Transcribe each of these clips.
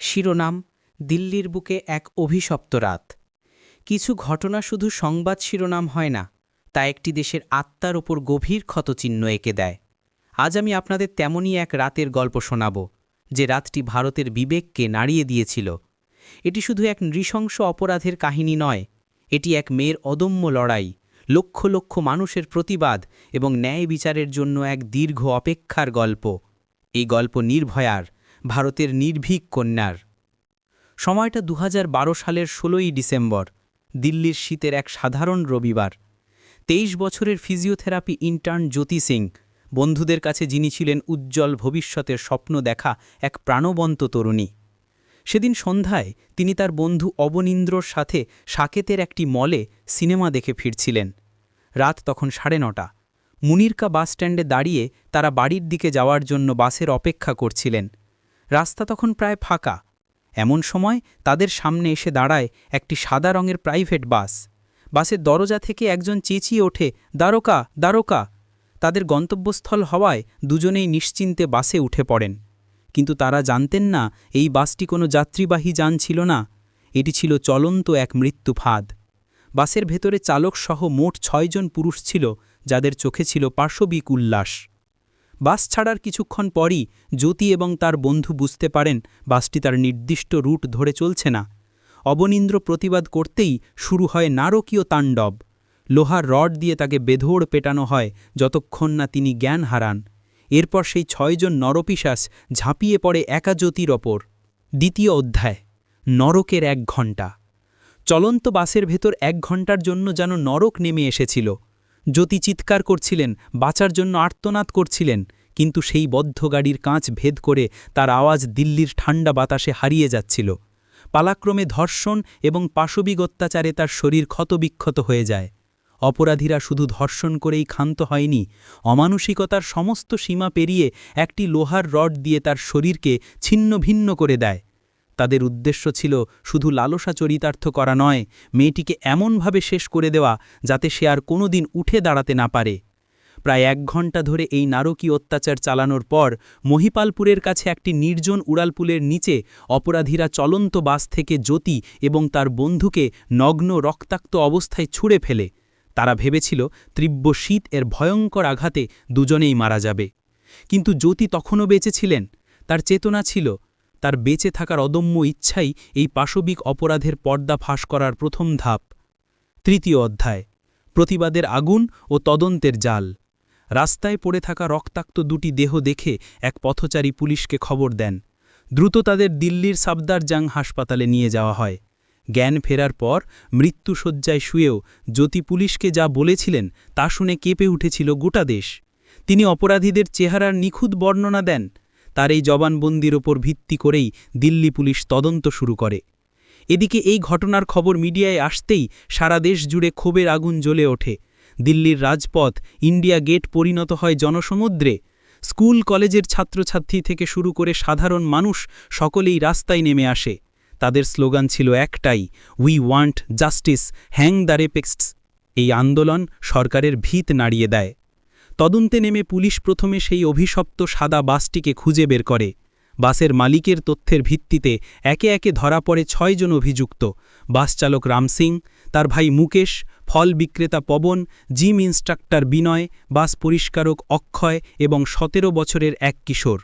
শিরোনাম, দিল্লির বুকে এক অভিশপ্ত রাত। কিছু ঘটনা শুধু সংবাদ শিরোনাম হয় না, তা একটি দেশের আত্মার ওপর গভীর ক্ষতচিহ্ন এঁকে দেয়। আজ আমি আপনাদের তেমনই এক রাতের গল্প শোনাব, যে রাতটি ভারতের বিবেককে নাড়িয়ে দিয়েছিল। এটি শুধু এক নৃশংস অপরাধের কাহিনী নয়, এটি এক মেয়ের অদম্য লড়াই, লক্ষ লক্ষ মানুষের প্রতিবাদ এবং ন্যায় বিচারের জন্য এক দীর্ঘ অপেক্ষার গল্প। এই গল্প নির্ভয়ার ভারতের নির্ভীক কন্যার। সময়টা দু হাজার বারো সালের ষোলোই ডিসেম্বর, দিল্লির শীতের এক সাধারণ রবিবার। তেইশ বছরের ফিজিওথেরাপি ইন্টার্ন জ্যোতি সিং, বন্ধুদের কাছে যিনি ছিলেন উজ্জ্বল ভবিষ্যতের স্বপ্ন দেখা এক প্রাণবন্ত তরুণী। সেদিন সন্ধ্যায় তিনি তার বন্ধু অবনীন্দ্রর সাথে সাকেতের একটি মলে সিনেমা দেখে ফিরছিলেন। রাত তখন সাড়ে নটা। মুনিরকা বাসস্ট্যান্ডে দাঁড়িয়ে তারা বাড়ির দিকে যাওয়ার জন্য বাসের অপেক্ষা করছিলেন। রাস্তা তখন প্রায় ফাঁকা। এমন সময় তাদের সামনে এসে দাঁড়ায় একটি সাদা রঙের প্রাইভেট বাস। বাসের দরজা থেকে একজন চেঁচিয়ে ওঠে দ্বারকা দ্বারকা তাদের গন্তব্যস্থল হওয়ায় দুজনেই নিশ্চিন্তে বাসে উঠে পড়েন। কিন্তু তারা জানতেন না এই বাসটি কোনো যাত্রীবাহী যান ছিল না। এটি ছিল চলন্ত এক মৃত্যু ফাঁদ। বাসের ভেতরে চালকসহ মোট ছয়জন পুরুষ ছিল, যাদের চোখে ছিল পার্শ্ববিক উল্লাস। বাস ছাড়ার কিছুক্ষণ পরই জ্যোতি এবং তার বন্ধু বুঝতে পারেন বাসটি তার নির্দিষ্ট রুট ধরে চলছে না। অবনীন্দ্র প্রতিবাদ করতেই শুরু হয় নারকীয় তাণ্ডব। লোহার রড দিয়ে তাকে বেধোড় পেটানো হয় যতক্ষণ না তিনি জ্ঞান হারান। এরপর সেই ছয়জন নরপিশাস ঝাঁপিয়ে পড়ে একা জ্যোতির ওপর। দ্বিতীয় অধ্যায়, নরকের এক ঘণ্টা। চলন্ত বাসের ভেতর এক ঘণ্টার জন্য যেন নরক নেমে এসেছিল। জ্যোতি চিৎকার করছিলেন, বাঁচার জন্য আর্তনাদ করছিলেন, কিন্তু সেই বদ্ধ গাড়ির কাঁচ ভেদ করে তার আওয়াজ দিল্লির ঠান্ডা বাতাসে হারিয়ে যাচ্ছিল। পালাক্রমে ধর্ষণ এবং পাশবিক অত্যাচারে তার শরীর ক্ষতবিক্ষত হয়ে যায়। অপরাধীরা শুধু ধর্ষণ করেই ক্ষান্ত হয়নি, অমানসিকতার সমস্ত সীমা পেরিয়ে একটি লোহার রড দিয়ে তার শরীরকে ছিন্ন ভিন্ন করে দেয়। তাদের উদ্দেশ্য ছিল শুধু লালসা চরিতার্থ করা নয়, মেয়েটিকে এমনভাবে শেষ করে দেওয়া যাতে সে আর কোনোদিন উঠে দাঁড়াতে না পারে। প্রায় এক ঘণ্টা ধরে এই নারকীয় অত্যাচার চালানোর পর মহিপালপুরের কাছে একটি নির্জন উড়ালপুলের নিচে অপরাধীরা চলন্ত বাস থেকে জ্যোতি এবং তার বন্ধুকে নগ্ন রক্তাক্ত অবস্থায় ছুঁড়ে ফেলে। তারা ভেবেছিল তীব্র শীত এর ভয়ঙ্কর আঘাতে দুজনেই মারা যাবে। কিন্তু জ্যোতি তখনও বেঁচেছিলেন তার চেতনা ছিল তার বেঁচে থাকার অদম্য ইচ্ছাই এই পাশবিক অপরাধের পর্দা ফাঁস করার প্রথম ধাপ। তৃতীয় অধ্যায়, প্রতিবাদের আগুন ও তদন্তের জাল। রাস্তায় পড়ে থাকা রক্তাক্ত দুটি দেহ দেখে এক পথচারী পুলিশকে খবর দেন। দ্রুত তাদের দিল্লির সাবদারজাং হাসপাতালে নিয়ে যাওয়া হয়। জ্ঞান ফেরার পর মৃত্যুসজ্জায় শুয়েও জ্যোতি পুলিশকে যা বলেছিলেন তা শুনে কেঁপে উঠেছিল গোটা দেশ। তিনি অপরাধীদের চেহারার নিখুঁত বর্ণনা দেন। তার এই জবানবন্দির ওপর ভিত্তি করেই দিল্লি পুলিশ তদন্ত শুরু করে। এদিকে এই ঘটনার খবর মিডিয়ায় আসতেই সারা দেশ জুড়ে ক্ষোভের আগুন জ্বলে ওঠে। দিল্লির রাজপথ, ইন্ডিয়া গেট পরিণত হয় জনসমুদ্রে। স্কুল, কলেজের ছাত্রছাত্রী থেকে শুরু করে সাধারণ মানুষ সকলেই রাস্তায় নেমে আসে। তাদের স্লোগান ছিল একটাই we want justice hang the rapists এই আন্দোলন সরকারের ভিত নাড়িয়ে দেয়। তদন্তে নেমে পুলিশ প্রথমে সেই অভিশপ্ত সাদা বাসটিকে খুঁজে বের করে। বাসের মালিকের তথ্যের ভিত্তিতে একে একে ধরা পড়ে ছয়জন অভিযুক্ত। বাস চালক রাম সিং, তার ভাই মুকেশ, ফল বিক্রেতা Pawan, gym instructor Vinay, bus পরিষ্কারক Akshay এবং সতেরো বছরের এক কিশোর।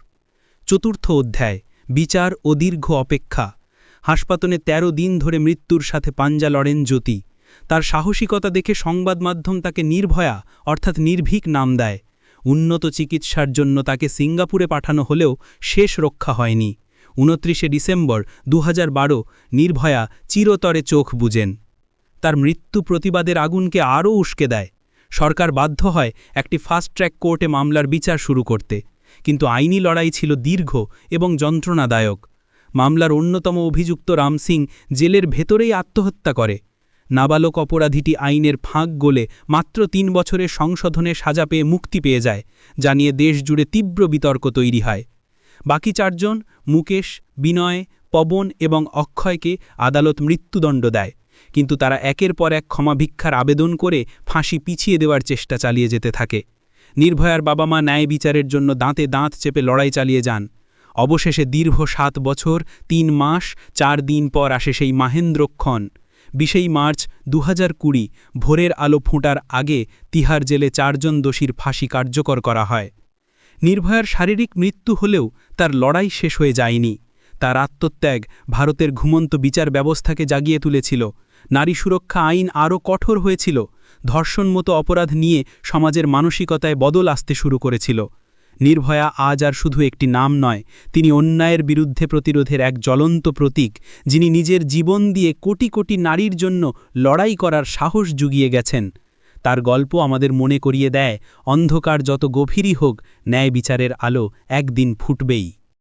চতুর্থ অধ্যায়, বিচার ও দীর্ঘ অপেক্ষা। হাসপাতালে ১৩ দিন ধরে মৃত্যুর সাথে পাঞ্জা লড়েন জ্যোতি। তার সাহসিকতা দেখে সংবাদ মাধ্যম তাকে নির্ভয়া, অর্থাৎ নির্ভীক নাম দেয়। উন্নত চিকিৎসার জন্য তাকে সিঙ্গাপুরে পাঠানো হলেও শেষ রক্ষা হয়নি। উনত্রিশে ডিসেম্বর দু হাজার বারো, নির্ভয়া চিরতরে চোখ বুঝেন তার মৃত্যু প্রতিবাদের আগুনকে আরও উস্কে দেয়। সরকার বাধ্য হয় একটি ফাস্ট ট্র্যাক কোর্টে মামলার বিচার শুরু করতে। কিন্তু আইনি লড়াই ছিল দীর্ঘ এবং যন্ত্রণাদায়ক। মামলার অন্যতম অভিযুক্ত রাম সিং জেলের ভেতরেই আত্মহত্যা করে। নাবালক অপরাধীটি আইনের ফাঁক গোলে মাত্র তিন বছরের সংশোধনে সাজা পেয়ে মুক্তি পেয়ে যায়, যা নিয়ে দেশ জুড়ে তীব্র বিতর্ক তৈরি হয়। বাকি চারজন, মুকেশ, বিনয়, পবন এবং অক্ষয়কে আদালত মৃত্যুদণ্ড দেয়, কিন্তু তারা একের পর এক ক্ষমা ভিক্ষার আবেদন করে ফাঁসি পিছিয়ে দেওয়ার চেষ্টা চালিয়ে যেতে থাকে। নির্ভয়ার বাবা মা ন্যায় বিচারের জন্য দাঁতে দাঁত চেপে লড়াই চালিয়ে যান। অবশেষে দীর্ঘ সাত বছর, তিন মাস, চার দিন পর আসে সেই মাহেন্দ্রক্ষণ। বিশেই মার্চ দু কুড়ি, ভোরের আলো ফোঁটার আগে তিহার জেলে চারজন দোষীর ফাঁসি কার্যকর করা হয়। নির্ভয়ার শারীরিক মৃত্যু হলেও তার লড়াই শেষ হয়ে যায়নি। তার আত্মত্যাগ ভারতের ঘুমন্ত বিচার ব্যবস্থাকে জাগিয়ে তুলেছিল। নারী সুরক্ষা আইন আরও কঠোর হয়েছিল। ধর্ষণ মতো অপরাধ নিয়ে সমাজের মানসিকতায় বদল আসতে শুরু করেছিল। নির্ভয়া আজ আর শুধু একটি নাম নয়, তিনি অন্যায়ের বিরুদ্ধে প্রতিরোধের এক জ্বলন্ত প্রতীক, যিনি নিজের জীবন দিয়ে কোটি কোটি নারীর জন্য লড়াই করার সাহস জুগিয়ে গেছেন। তার গল্প আমাদের মনে করিয়ে দেয়, অন্ধকার যত গভীরই হোক, ন্যায় বিচারের আলো একদিন ফুটবেই।